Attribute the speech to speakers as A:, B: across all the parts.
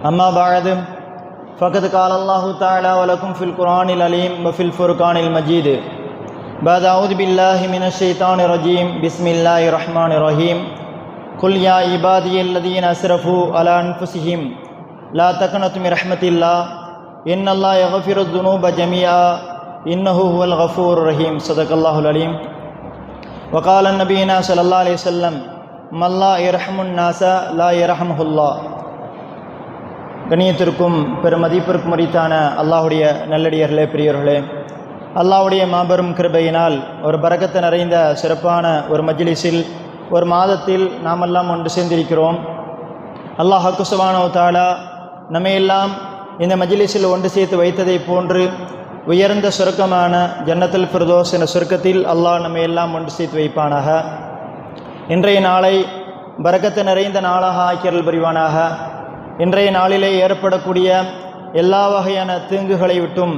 A: أما بعد فقد قال الله تعالى ولكم في القرآن العليم وفي الفرقان المجيد. بعد أعوذ بالله من الشيطان الرجيم. بسم الله الرحمن الرحيم. قل يا عبادي الذين أسرفوا على أنفسهم لا تقنطوا من رحمة الله. إن الله يغفر الذنوب جميعا. إنه هو الغفور الرحيم. صدق الله العليم. وقال النبينا صلى الله عليه وسلم من لا يرحم الناس لا يرحمه الله. கண்ணியத்திற்கும் பெருமதிப்பிற்கும் உரித்தான அல்லாஹுடைய நல்லடியர்களே பெரியவர்களே அல்லாஹுடைய மாபெரும் கிருபையினால் ஒரு பரக்கத்து நிறைந்த சிறப்பான ஒரு மஜ்லிஸில் ஒரு மாதத்தில் நாமெல்லாம் ஒன்று சேர்ந்திருக்கிறோம். அல்லாஹ் ஹக்குசுவானோ தாலா நம்மையெல்லாம் இந்த மஜ்லிஸில் ஒன்று சேர்த்து வைத்ததை போன்று உயர்ந்த சுருக்கமான ஜன்னத்தில் ஃபிர்தோஸ் என்ற சுருக்கத்தில் அல்லாஹ் நம்மையெல்லாம் ஒன்று சேர்த்து வைப்பானாக. இன்றைய நாளை பரக்கத்து நிறைந்த நாளாக ஆக்கியல் புரிவானாக. இன்றைய நாளிலே ஏற்படக்கூடிய எல்லா வகையான தீங்குகளை விட்டும்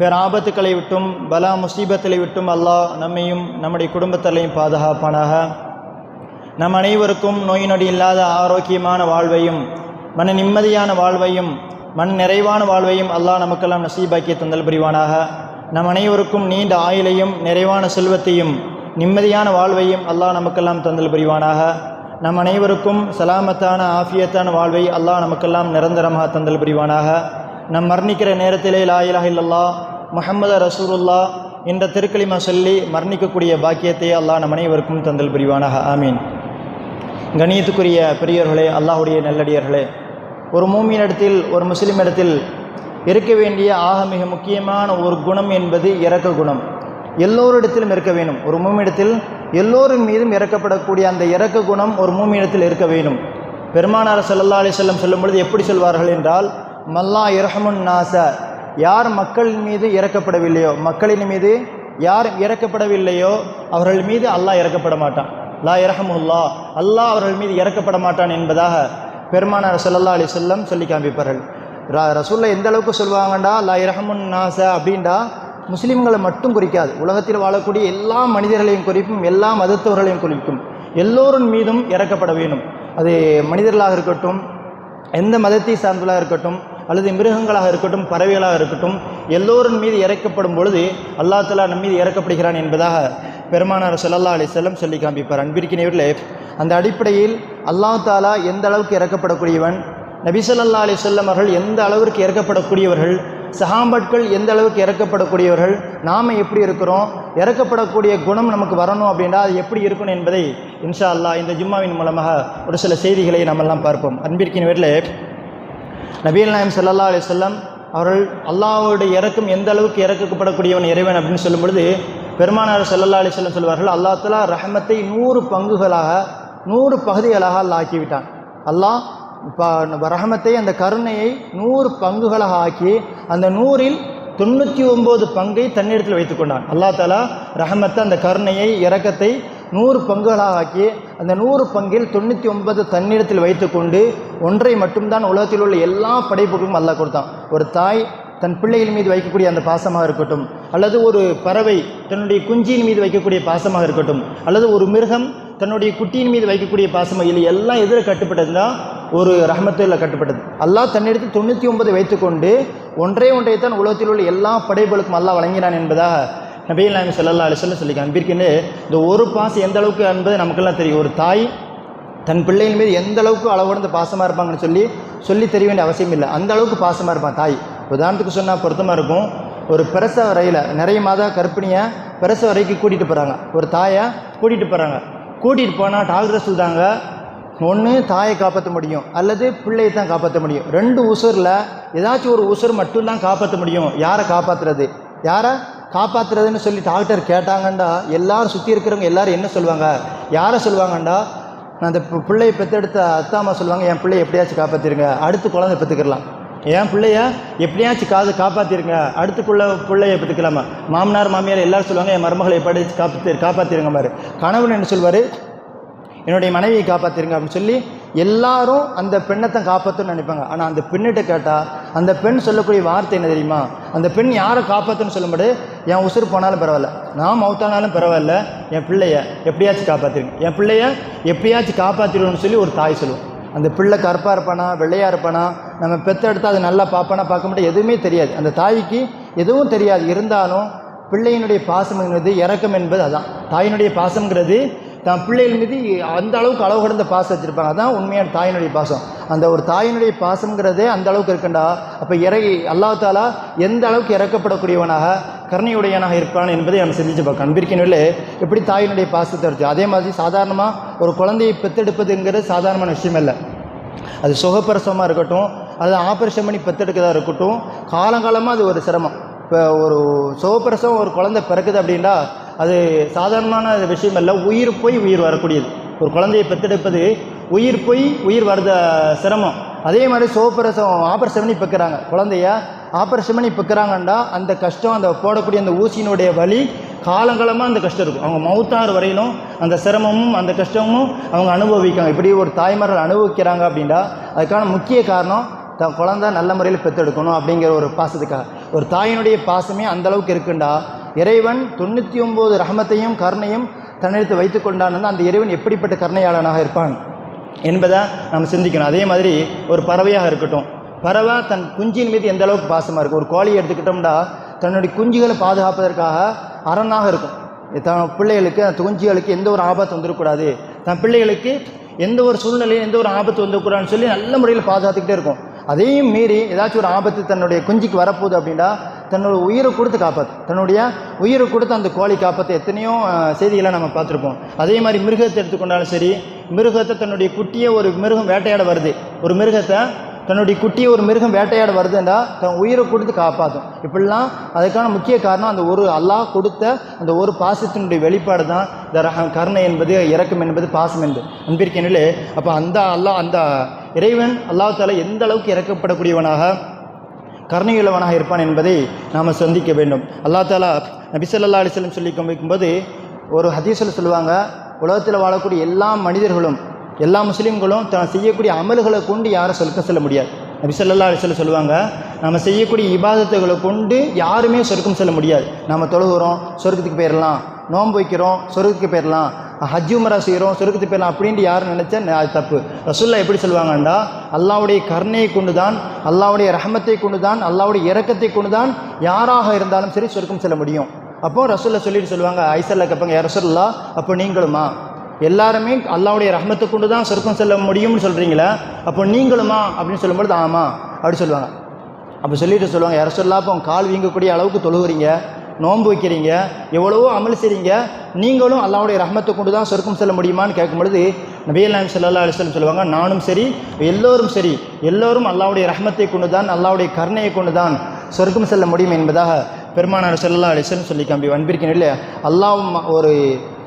A: பேராபத்துக்களை விட்டும் பலா முசீபத்தை விட்டும் அல்லாஹ் நம்மையும் நம்முடைய குடும்பத்திலையும் பாதுகாப்பானாக. நம் அனைவருக்கும் நோய் நொடி இல்லாத ஆரோக்கியமான வாழ்வையும் மன நிம்மதியான வாழ்வையும் மன நிறைவான வாழ்வையும் அல்லாஹ் நமக்கெல்லாம் நசீபாக்கிய தந்தல் புரிவானாக. நம் அனைவருக்கும் நீண்ட ஆயுளையும் நிறைவான செல்வத்தையும் நிம்மதியான வாழ்வையும் அல்லாஹ் நமக்கெல்லாம் தந்தல் புரிவானாக. நம் அனைவருக்கும் சலாமத்தான ஆஃபியத்தான வாழ்வை அல்லாஹ் நமக்கெல்லாம் நிரந்தரமாக தந்தல் புரிவானாக. நம் மரணிக்கிற நேரத்திலே லாயிலாக இல்லல்லா முஹம்மது ரசூலுல்லா என்ற திருக்களிமா சொல்லி மரணிக்கக்கூடிய பாக்கியத்தை அல்லாஹ் நம் அனைவருக்கும் தந்தல் புரிவானாக. ஆமீன். கணியத்துக்குரிய பெரியவர்களே அல்லாஹுடைய நல்லடியர்களே ஒரு மூமியினிடத்தில் ஒரு முஸ்லீம் இடத்தில் இருக்க வேண்டிய ஆக மிக முக்கியமான ஒரு குணம் என்பது இறக்க குணம். எல்லோரிடத்திலும் இருக்க வேண்டும். ஒரு மூமியிடத்தில் எல்லோரின் மீதும் இறக்கப்படக்கூடிய அந்த இறக்க குணம் ஒரு மூமியிடத்தில் இருக்க வேண்டும். பெருமானார் சல்லா அலி செல்லம் சொல்லும் பொழுது எப்படி சொல்வார்கள் என்றால் மல்லா இரஹமுன் நாச யார் மக்களின் மீது இறக்கப்படவில்லையோ மக்களின் மீது யார் இறக்கப்படவில்லையோ அவர்கள் மீது அல்லாஹ் இறக்கப்பட மாட்டான். லா இரஹமுல்லா அல்லாஹ் அவர்கள் மீது இறக்கப்பட மாட்டான் என்பதாக பெருமானார் சல்லா அலி செல்லம் சொல்லி காண்பிப்பார்கள். ரசூலில் எந்த அளவுக்கு சொல்லுவாங்கண்டா லா இரஹமுன் நாச அப்படின்டா முஸ்லீம்களை மட்டும் குறிக்காது. உலகத்தில் வாழக்கூடிய எல்லா மனிதர்களையும் குறிக்கும் எல்லா மதத்தவர்களையும் குறிக்கும். எல்லோரின் மீதும் இறக்கப்பட வேண்டும். அது மனிதர்களாக இருக்கட்டும் எந்த மதத்தை சார்ந்தவர்களாக இருக்கட்டும் அல்லது மிருகங்களாக இருக்கட்டும் பறவைகளாக இருக்கட்டும் எல்லோரின் மீது இறக்கப்படும் பொழுது அல்லா தலா நம் மீது இறக்கப்படுகிறான் என்பதாக பெருமானார் சல்லல்லா அலி செல்லம் சொல்லி காண்பிப்பார். அன்பிற்கினவர்களே அந்த அடிப்படையில் அல்லா தாலா எந்த அளவுக்கு இறக்கப்படக்கூடியவன் நபி சொல்லல்லா அலி செல்லம் அவர்கள் எந்த அளவிற்கு இறக்கப்படக்கூடியவர்கள் சஹாம்பட்கள் எந்த அளவுக்கு இறக்கப்படக்கூடியவர்கள்? நாம் எப்படி இருக்கிறோம்? இறக்கப்படக்கூடிய குணம் நமக்கு வரணும் அப்படின்னா அது எப்படி இருக்கணும் என்பதை இன்ஷா அல்லா இந்த ஜும்மாவின் மூலமாக ஒரு சில செய்திகளை நம்மெல்லாம் பார்ப்போம். அன்பிற்கின் வீட்டில் நபீல் நாயம் சல்லா அலி சொல்லம் அவர்கள் அல்லாஹுடைய இறக்கம் எந்த அளவுக்கு இறக்கப்படக்கூடியவன் இறைவன் அப்படின்னு சொல்லும் பொழுது பெருமானார் சல்லல்லா அலி சொல்லம் சொல்வார்கள் அல்லா தலா ரஹமத்தை நூறு பங்குகளாக நூறு பகுதிகளாக அல்லா ஆக்கிவிட்டான். அல்லாஹ் ரஹமத்தை அந்த கருணையை நூறு பங்குகளாக ஆக்கி அந்த நூறில் தொண்ணூற்றி ஒம்பது பங்கை தன்னிடத்தில் வைத்துக்கொண்டான் அல்லா தாலா ரஹமத்தை அந்த கருணையை இறக்கத்தை நூறு பங்குகளாக ஆக்கி அந்த நூறு பங்கில் தொண்ணூற்றி ஒன்பது தன்னிடத்தில் வைத்துக்கொண்டு ஒன்றை மட்டும்தான் உலகத்தில் உள்ள எல்லா படைப்புகளும் அல்லா கொடுத்தான். ஒரு தாய் தன் பிள்ளைகள் மீது வைக்கக்கூடிய அந்த பாசமாக இருக்கட்டும் அல்லது ஒரு பறவை தன்னுடைய குஞ்சியின் மீது வைக்கக்கூடிய பாசமாக இருக்கட்டும் அல்லது ஒரு மிருகம் தன்னுடைய குட்டியின் மீது வைக்கக்கூடிய பாசமாக இல்லை எல்லாம் எதில் கட்டுப்பட்டதுன்னா ஒரு ரஹமத்தில் கட்டுப்பட்டது. அல்லாஹ் தன்னெடுத்து தொண்ணூற்றி ஒன்பது வைத்துக்கொண்டு ஒன்றே ஒன்றை தான் உலகத்தில் உள்ள எல்லா படைப்புகளுக்கும் அல்லாஹ் வழங்கினான் என்பதாக நபீல் நாமி சொல்லல்லா அலிசல்ல சொல்லி அன்பிற்கின்றே இந்த ஒரு பாசம் எந்த அளவுக்கு என்பது நமக்கெல்லாம் தெரியும். ஒரு தாய் தன் பிள்ளைகள் மீது எந்த அளவுக்கு அளவுடந்த பாசமாக இருப்பாங்கன்னு சொல்லி சொல்லி தெரிய வேண்டிய அவசியம் இல்லை. அந்த அளவுக்கு பாசமாக இருப்பான் தாய். உதாரணத்துக்கு சொன்னால் பொருத்தமாக இருக்கும். ஒரு பிரசவ வரையில் நிறைய மாத கர்ப்பிணியை பிரசவ வரைக்கு கூட்டிகிட்டு போகிறாங்க ஒரு தாயை கூட்டிகிட்டு போகிறாங்க கூட்டிகிட்டு போனால் டாக்டர் சொல்கிறாங்க ஒன்று தாயை காப்பாற்ற முடியும் அல்லது பிள்ளையை தான் காப்பாற்ற முடியும். ரெண்டு உசுரில் ஏதாச்சும் ஒரு உசுர் மட்டும்தான் காப்பாற்ற முடியும். யாரை காப்பாற்றுறது யாரை காப்பாற்றுறதுன்னு சொல்லி டாக்டர் கேட்டாங்கண்டா எல்லாரும் சுற்றி இருக்கிறவங்க எல்லோரும் என்ன சொல்லுவாங்க? யாரை சொல்லுவாங்கண்டா? நான் அந்த பு- பிள்ளையை பெற்றெடுத்த அத்தாம்மா சொல்லுவாங்க என் பிள்ளையை எப்படியாச்சும் காப்பாற்றிருங்க அடுத்து குழந்தை பெற்றுக்கிடலாம் என் பிள்ளைய எப்படியாச்சும் காது காப்பாற்றிருங்க அடுத்துக்குள்ள பிள்ளைய பெற்றுக்கலாமா மாமனார் மாமியார் எல்லாரும் சொல்லுவாங்க என் மருமகளை எப்படி காப்பாற்றி காப்பாற்றிருங்க மாதிரி கணவன் என்ன சொல்வார்? என்னுடைய மனைவியை காப்பாற்றிருங்க அப்படின்னு சொல்லி எல்லாரும் அந்த பெண்ணைத்தான் காப்பாற்றணும்னு நினைப்பாங்க. ஆனால் அந்த பெண்ணிட்ட கேட்டால் அந்த பெண் சொல்லக்கூடிய வார்த்தை என்ன தெரியுமா? அந்த பெண் யாரை காப்பாற்றுன்னு சொல்லும்போது என் உசுறு போனாலும் பரவாயில்ல. நான் மௌத்தானாலும் பரவாயில்ல. என் பிள்ளைய எப்படியாச்சும் காப்பாற்றிருங்க என் பிள்ளைய எப்படியாச்சும் காப்பாற்றிடுவோம்னு சொல்லி ஒரு தாய் சொல்லுவோம் அந்த பிள்ளை கருப்பாக இருப்பானா? வெள்ளையாக இருப்பானா? நம்ம பெத்தெடுத்து அதை நல்லா பார்ப்பானா பார்க்க முடியாது. எதுவுமே தெரியாது. அந்த தாய்க்கு எதுவும் தெரியாது. இருந்தாலும் பிள்ளையினுடைய பாசம் என்பது இறக்கம் என்பது அதான். தாயினுடைய பாசம்ங்கிறது தான் பிள்ளைகள் மீது அந்த அளவுக்கு அளவு கடந்த பாசம் வச்சுருப்பாங்க. அதான் உண்மையான தாயினுடைய பாசம். அந்த ஒரு தாயினுடைய பாசம்ங்கிறதே அந்த அளவுக்கு இருக்குண்டா? அப்போ இறை அல்லாஹ் தாலா எந்த அளவுக்கு இறக்கப்படக்கூடியவனாக கருணையுடையனாக இருப்பான் என்பதை நம்ம சிந்திச்சு பார்க்கணும். அன்பிற்கினுள்ளே எப்படி தாயினுடைய பாசத்தை வச்சு அதே மாதிரி சாதாரணமாக ஒரு குழந்தையை பெத்தெடுப்பதுங்கிறது சாதாரணமான விஷயம் இல்லை அது சுகப்பிரசவமாக இருக்கட்டும் அது ஆப்ரேஷன் பண்ணி பெத்தெடுக்கிறதா இருக்கட்டும் காலங்காலமாக அது ஒரு சிரமம். இப்போ ஒரு சுகப்பிரசவம் ஒரு குழந்தை பிறக்குது அப்படின்னா அது சாதாரணமான விஷயம் அல்ல உயிர் போய் உயிர் வரக்கூடியது. ஒரு குழந்தையை பெற்றெடுப்பது உயிர் போய் உயிர் வரத சிரமம். அதே மாதிரி சோப்பரசம் ஆபரேஷன் பண்ணி பெக்கிறாங்க குழந்தைய ஆபரேஷன் பண்ணி பெக்கிறாங்கண்டா அந்த கஷ்டம் அந்த போடக்கூடிய அந்த ஊசியினுடைய வலி காலங்காலமாக அந்த கஷ்டம் இருக்கும். அவங்க மௌத்தார் வரையிலும் அந்த சிரமமும் அந்த கஷ்டமும் அவங்க அனுபவிக்காங்க இப்படி ஒரு தாய்மார்கள் அனுபவிக்கிறாங்க அப்படின்னா அதுக்கான முக்கிய காரணம் த குழந்தை நல்ல முறையில் பெற்றெடுக்கணும் அப்படிங்கிற ஒரு பாசத்துக்காக. ஒரு தாயினுடைய பாசமே அந்த அளவுக்கு இருக்குண்டா இறைவன் தொண்ணூற்றி ஒம்பது ரஹமத்தையும் கருணையும் தன்னெடுத்து வைத்து கொண்டான் அந்த இறைவன் எப்படிப்பட்ட கருணையாளனாக இருப்பான் என்பதை நம்ம சிந்திக்கணும். அதே மாதிரி ஒரு பறவையாக இருக்கட்டும். பறவை தன் குஞ்சின் மீது எந்த அளவுக்கு பாசமாக இருக்கும்? ஒரு கோழியை எடுத்துக்கிட்டோம்னா தன்னுடைய குஞ்சுகளை பாதுகாப்பதற்காக அரணாக இருக்கும். தன் பிள்ளைகளுக்கு அந்த குஞ்சுகளுக்கு எந்த ஒரு ஆபத்து வந்துடக்கூடாது. தன் பிள்ளைகளுக்கு எந்த ஒரு சூழ்நிலையும் எந்த ஒரு ஆபத்து வந்துக்கூடாதுன்னு சொல்லி நல்ல முறையில் பாதுகாத்துக்கிட்டே இருக்கும். அதையும் மீறி ஏதாச்சும் ஒரு ஆபத்து தன்னுடைய குஞ்சுக்கு வரப்போகுது அப்படின்னா தன்னோட உயிரை கொடுத்து காப்பாற்று தன்னுடைய உயிரை கொடுத்து அந்த கோழி காப்பாற்ற எத்தனையோ செய்திகளை நம்ம பார்த்துருப்போம். அதே மாதிரி மிருகத்தை எடுத்துக்கொண்டாலும் சரி மிருகத்தை தன்னுடைய குட்டியை ஒரு மிருகம் வேட்டையாட வருது. ஒரு மிருகத்தை தன்னுடைய குட்டியை ஒரு மிருகம் வேட்டையாட வருதுண்டா தன் உயிரை கொடுத்து காப்பாற்றும் இப்படிலாம் அதுக்கான முக்கிய காரணம் அந்த ஒரு அல்லாஹ் கொடுத்த அந்த ஒரு பாசத்தினுடைய வெளிப்பாடு தான் இந்த ரஹ கருணை என்பது இறக்கம் என்பது பாசம் என்பது. அன்பிற்கெனிலே அப்போ அந்த அல்லாஹ் அந்த இறைவன் அல்லாஹால எந்த அளவுக்கு இறக்கப்படக்கூடியவனாக கருணையுள்ளவனாக இருப்பான் என்பதை நாம் சந்திக்க வேண்டும். அல்லா தாலா நபிசல்லா ஸல்லல்லாஹு சொல்லி வைக்கும்போது ஒரு ஹதீஸில் சொல்லுவாங்க உலகத்தில் வாழக்கூடிய எல்லா மனிதர்களும் எல்லா முஸ்லீம்களும் தான் செய்யக்கூடிய அமல்களை கொண்டு யாரும் சொர்க்கம் செல்ல முடியாது. நபி ஸல்லல்லாஹு சொல்லுவாங்க நம்ம செய்யக்கூடிய இபாதத்துகளை கொண்டு யாருமே சொர்க்கம் செல்ல முடியாது. நம்ம தொழுகிறோம் சொர்க்கத்துக்கு போயிடலாம் நோன்பு வைக்கிறோம் சொர்க்கத்துக்கு போயிடலாம் ஹஜ் உமரா செய்கிறோம் சுருக்கத்து போயிடலாம் அப்படின்ட்டு யாரும் நினச்சா அது தப்பு. ரசுல்லா எப்படி சொல்லுவாங்கண்டா? அல்லாவுடைய கருணையை கொண்டு தான் அல்லாவுடைய ரஹமத்தை கொண்டு தான் அல்லாவுடைய இறக்கத்தை கொண்டு தான் யாராக இருந்தாலும் சரி சுருக்கம் செல்ல முடியும். அப்போ ரசுல்லா சொல்லிட்டு சொல்லுவாங்க ஐசல்ல கேட்பாங்க யார் ரசுல்லா அப்போ நீங்களுமா? எல்லாருமே அல்லாவுடைய ரஹமத்தை கொண்டு தான் சொர்க்கம் செல்ல முடியும்னு சொல்கிறீங்களா அப்போ நீங்களுமா அப்படின்னு சொல்லும்பொழுது ஆமாம் அப்படி சொல்லுவாங்க. அப்போ சொல்லிட்டு சொல்லுவாங்க யார சொல்லா அப்போ கால் வீங்கக்கூடிய அளவுக்கு தொழுகிறீங்க நோன்பு வைக்கிறீங்க எவ்வளவோ அமல் செய்றீங்க நீங்களும் அல்லாவுடைய ரஹமத்தை கொண்டு தான் சொர்க்கம் செல்ல முடியுமான்னு கேட்கும் பொழுது நபியல் நாயம் சல்லா அலிஸ்லம் சொல்லுவாங்க நானும் சரி எல்லோரும் சரி எல்லோரும் அல்லாவுடைய ரஹமத்தை கொண்டு தான் அல்லாவுடைய கருணையை கொண்டு தான் சொர்க்கம் செல்ல முடியும் என்பதாக பெருமானார் சல்லா அலிஸ்லம் சொல்லி கம்பி அன்பிருக்கேன் இல்லையா அல்லாஹ் ஒரு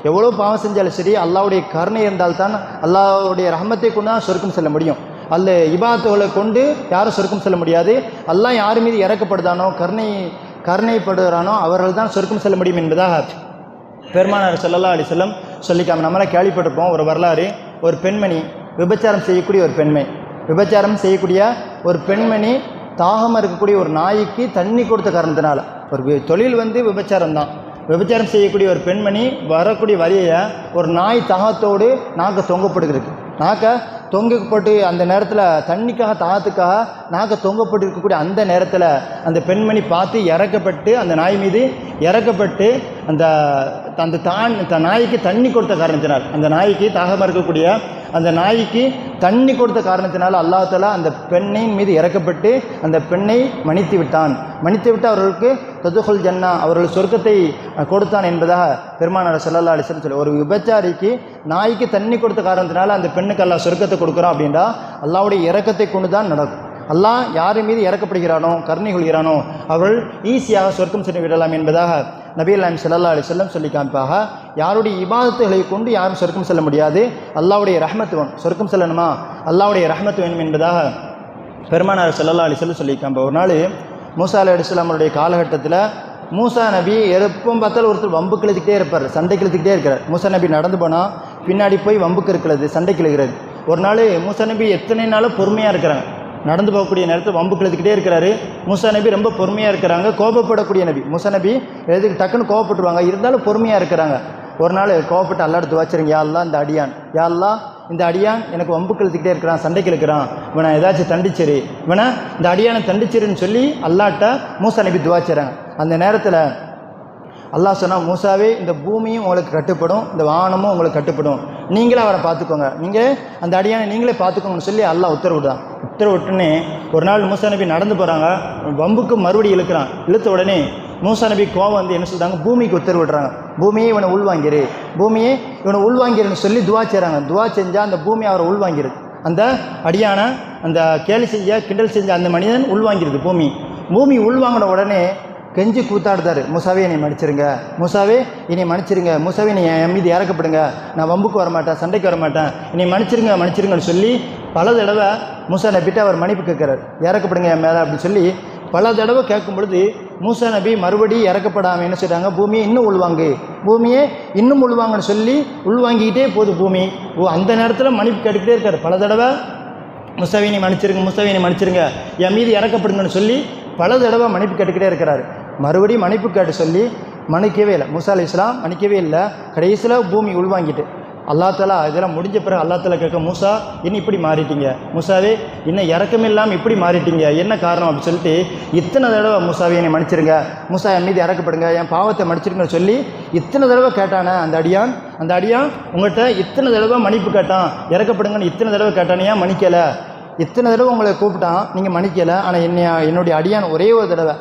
A: எவ்வளோ பாவம் செஞ்சாலும் சரி அல்லாவுடைய கருணை இருந்தால்தான் அல்லாவுடைய ரஹமத்தை கொண்டு தான் சொர்க்கம் செல்ல முடியும். அல்ல இபாத்துகளை கொண்டு யாரும் சொர்க்கம் செல்ல முடியாது. அல்லாஹ் யார் மீது இறக்கப்படுதானோ கருணை கருணைப்படுகிறானோ அவர்கள் தான் சொர்க்கம் செல்ல முடியும் என்பதாக பெருமானார் செல்லல்லா அலி செல்லம் சொல்லிக்காம நம்மளாம் கேள்விப்பட்டிருப்போம் ஒரு வரலாறு ஒரு பெண்மணி விபச்சாரம் செய்யக்கூடிய ஒரு பெண்மை. விபச்சாரம் செய்யக்கூடிய ஒரு பெண்மணி தாகமாக இருக்கக்கூடிய ஒரு நாய்க்கு தண்ணி கொடுத்த காரணத்தினால. ஒரு தொழில் வந்து விபச்சாரம் தான். விபச்சாரம் செய்யக்கூடிய ஒரு பெண்மணி வரக்கூடிய வழியை ஒரு நாய் தாகத்தோடு நாக்கு தொங்கப்படுகிறது நாக்கை தொங்கப்பட்டு அந்த நேரத்தில் தண்ணிக்காக தாகத்துக்காக நாக்கை தொங்கப்பட்டு இருக்கக்கூடிய அந்த நேரத்தில் அந்த பெண்மணி பார்த்து இறக்கப்பட்டு அந்த நாய் மீது இறக்கப்பட்டு அந்த அந்த தான் த நாய்க்கு தண்ணி கொடுத்த காரணத்தினால் அந்த நாய்க்கு தாகமாக இருக்கக்கூடிய அந்த நாய்க்கு தண்ணி கொடுத்த காரணத்தினால் அல்லாஹ் அந்த பெண்ணின் மீது இறக்கப்பட்டு அந்த பெண்ணை மன்னித்து விட்டான். மன்னித்து விட்டு அவர்களுக்கு ததுகுல் ஜன்னா அவர்கள் சொர்க்கத்தை கொடுத்தான் என்பதாக பெருமானார் சல்லா அலைஹி சொல்லி ஒரு விபச்சாரிக்கு நாய்க்கு தண்ணி கொடுத்த காரணத்தினால அந்த பெண்ணுக்கு அல்லா சொர்க்கத்தை கொடுக்குறான் அப்படின்னா அல்லாஹ்வுடைய இறக்கத்தை கொண்டு தான் நடக்கும். அல்லாஹ் யார் மீது இறக்கப்படுகிறானோ கருணை கொள்கிறானோ அவள் ஈஸியாக சொர்க்கம் சென்று விடலாம் என்பதாக நபி அல்லாம் சல்லா அலி செல்லம் சொல்லி காமிப்பாக. யாருடைய இபாதத்துகளை கொண்டு யாரும் சொர்க்கம் செல்ல முடியாது. அல்லாவுடைய ரஹ்மத்து வேணும் சொர்க்கம் செல்லணுமா? அல்லாவுடைய ரஹமத்து வேணும் என்பதாக பெருமானார் சல்லா அலி செல்லம் சொல்லி காமிப்பா ஒரு நாள் மூசா அலி அலிஸ்லாமருடைய காலகட்டத்தில் மூசா நபி எப்பவும் பார்த்தாலும் ஒருத்தர் வம்பு கிழத்துக்கிட்டே இருப்பார் சண்டை கிழத்துக்கிட்டே இருக்கிறார் மூசா நபி நடந்து போனால் பின்னாடி போய் வம்புக்கு இருக்கிறது சண்டை கிழக்கிறது ஒரு நாள் மூசா நபி எத்தனை நாளும் பொறுமையாக இருக்கிறாங்க. நடந்து போகக்கூடிய நேரத்தில் வம்பு கிழத்துக்கிட்டே இருக்கிறாரு. மூசா நபி ரொம்ப பொறுமையாக இருக்கிறாங்க. கோபப்படக்கூடிய நபி. முசா நபி எதுக்கு டக்குன்னு கோபப்பட்டுருவாங்க இருந்தாலும் பொறுமையாக இருக்கிறாங்க. ஒரு நாள் கோவப்பட்டு அல்லாடுத்து வச்சுருங்க. யாரெல்லாம் இந்த அடியான். யாரெல்லாம் இந்த அடியான் எனக்கு வம்பு கிழத்துக்கிட்டே இருக்கிறான். சண்டைக்கு இருக்கிறான் இவனை ஏதாச்சும் தண்டிச்சிரு. இவனை இந்த அடியானை தண்டிச்சிருன்னு சொல்லி அல்லாட்ட மூசா நபி துவாச்சுறாங்க அந்த நேரத்தில் அல்லாஹ் சொன்னால் மூசாவே இந்த பூமியும் உங்களுக்கு கட்டுப்படும் இந்த வானமும் உங்களுக்கு கட்டுப்படும். நீங்களே அவரை பார்த்துக்கோங்க. நீங்கள் அந்த அடியானை நீங்களே பார்த்துக்கோங்கன்னு சொல்லி அல்லாஹ் உத்தரவிட்டான் உத்தரவிட்டுனே ஒரு நாள் மூசா நபி நடந்து போகிறாங்க வம்புக்கு மறுபடி இழுக்கிறான். இழுத்த உடனே மூசா நபி கோவம் வந்து என்ன சொல்கிறாங்க பூமிக்கு உத்தரவிடுறாங்க. பூமியே இவனை உள்வாங்கிரு. பூமியே இவனை உள்வாங்கிருன்னு சொல்லி துவா செய்கிறாங்க துவா செஞ்சால் அந்த பூமி அவரை உள்வாங்கிருது அந்த அடியான அந்த கேலி செஞ்ச கிண்டல் செஞ்ச அந்த மனிதன் உள்வாங்கிருது பூமி. பூமி உள்வாங்கின உடனே கெஞ்சி கூத்தாடுதாரு. முசாவே என்னை மன்னிச்சிருங்க. மூசாவே என்னை மன்னிச்சிருங்க. மூசாவே நீ என் மீது இறக்கப்படுங்க நான் வம்புக்கு வர மாட்டேன் சண்டைக்கு வர மாட்டேன் என்னை மன்னிச்சிருங்க மன்னிச்சிருங்கன்னு சொல்லி பல தடவை மூசா நபிட்டு அவர் மன்னிப்பு கேட்குறார். இறக்கப்படுங்க என் மேலே அப்படின்னு சொல்லி பல தடவை கேட்கும் பொழுது மூசா நபி மறுபடி இறக்கப்படாமல் என்ன செய்கிறாங்க பூமியை இன்னும் உள்வாங்கு. பூமியை இன்னும் உள்வாங்கன்னு சொல்லி உள்வாங்கிக்கிட்டே போகுது பூமி. ஓ அந்த நேரத்தில் மன்னிப்பு கேட்டுக்கிட்டே இருக்கார். பல தடவை முசவினை மன்னிச்சிருங்க முசவினை மன்னிச்சிருங்க. என் மீது இறக்கப்படுங்கன்னு சொல்லி பல தடவை மன்னிப்பு கேட்டுக்கிட்டே இருக்கிறார். மறுபடியும் மன்னிப்பு கேட்டு சொல்லி மன்னிக்கவே இல்லை. மூசா அலி இஸ்லாம் மன்னிக்கவே இல்லை. கடைசியில் பூமி உள்வாங்கிட்டு. அல்லா தாலா இதெல்லாம் முடிஞ்ச பிறகு அல்லா கேட்க மூசா இன்னும் இப்படி மாறிட்டீங்க? மூசாவே இன்னும் இறக்கம் இல்லாமல் இப்படி மாறிட்டீங்க? என்ன காரணம்? அப்படின்னு சொல்லிட்டு இத்தனை தடவை மூசாவே என்னை மன்னிச்சிருங்க. மூசா என் மீது இறக்கப்படுங்க. என் பாவத்தை மன்னிச்சிருங்கன்னு சொல்லி இத்தனை தடவை கேட்டானே அந்த அடியான். அந்த அடியான் உங்கள்கிட்ட இத்தனை தடவை மன்னிப்பு கேட்டான். இறக்கப்படுங்கன்னு இத்தனை தடவை கேட்டானே ஏன் மன்னிக்கலை? இத்தனை தடவை உங்களை கூப்பிட்டான். நீங்கள் மன்னிக்கலை. ஆனால் என்னைய என்னுடைய அடியான் ஒரே ஒரு தடவை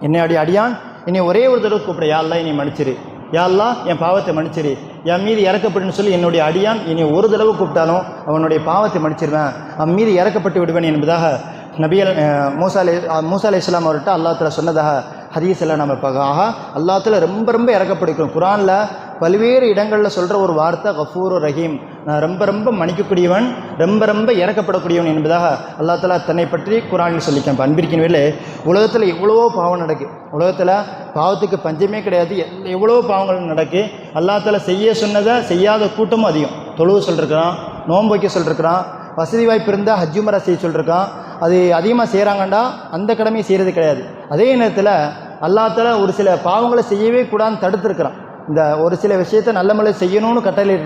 A: என்னுடைய அடியான் என்னை ஒரே ஒரு தடவை கூப்பிட. யாழ்லாம் என்னை மன்னிச்சிரு. யாழ்லாம் என் பாவத்தை மன்னிச்சிரு. என் மீது இறக்கப்படுன்னு சொல்லி என்னுடைய அடியான் என்னை ஒரு தடவை கூப்பிட்டாலும் அவனுடைய பாவத்தை மன்னிச்சிருவேன். அவன் மீது இறக்கப்பட்டு விடுவேன் என்பதாக நபியல் மூசா அலி மூசா அலி இஸ்லாம் அவர்கிட்ட அல்லாத்துல சொன்னதாக ஹதீஸ் நம்ம பார்க்க ஆக அல்லாத்துல ரொம்ப ரொம்ப இறக்கப்படுக்கிறோம் குரானில் பல்வேறு இடங்களில் சொல்கிற ஒரு வார்த்தை கஃபூர் ரஹீம். நான் ரொம்ப ரொம்ப மன்னிக்கக்கூடியவன் ரொம்ப ரொம்ப இறக்கப்படக்கூடியவன் என்பதாக அல்லா தலா தன்னை பற்றி குரானில் சொல்லிக்கேன் அன்பிற்கின் வேலை உலகத்தில் எவ்வளவோ பாவம் நடக்கு. உலகத்தில் பாவத்துக்கு பஞ்சமே கிடையாது. எல்- எவ்வளவோ பாவங்கள் நடக்கு. அல்லா தலா செய்ய சொன்னதை செய்யாத கூட்டமும் அதிகம். தொழுவு சொல்லிருக்கிறான் நோன்பு வைக்க சொல்லிருக்கிறான் வசதி வாய்ப்பு இருந்தால் ஹஜ்ஜுமரா செய்ய சொல்லிருக்கான். அது அதிகமாக செய்கிறாங்கண்டா அந்த கடமையை செய்கிறது கிடையாது. அதே நேரத்தில் அல்லாத்தால ஒரு சில பாவங்களை செய்யவே கூடாதுன்னு தடுத்துருக்கிறான். இந்த ஒரு சில விஷயத்தை நல்ல முறையில் செய்யணும்னு கட்டளை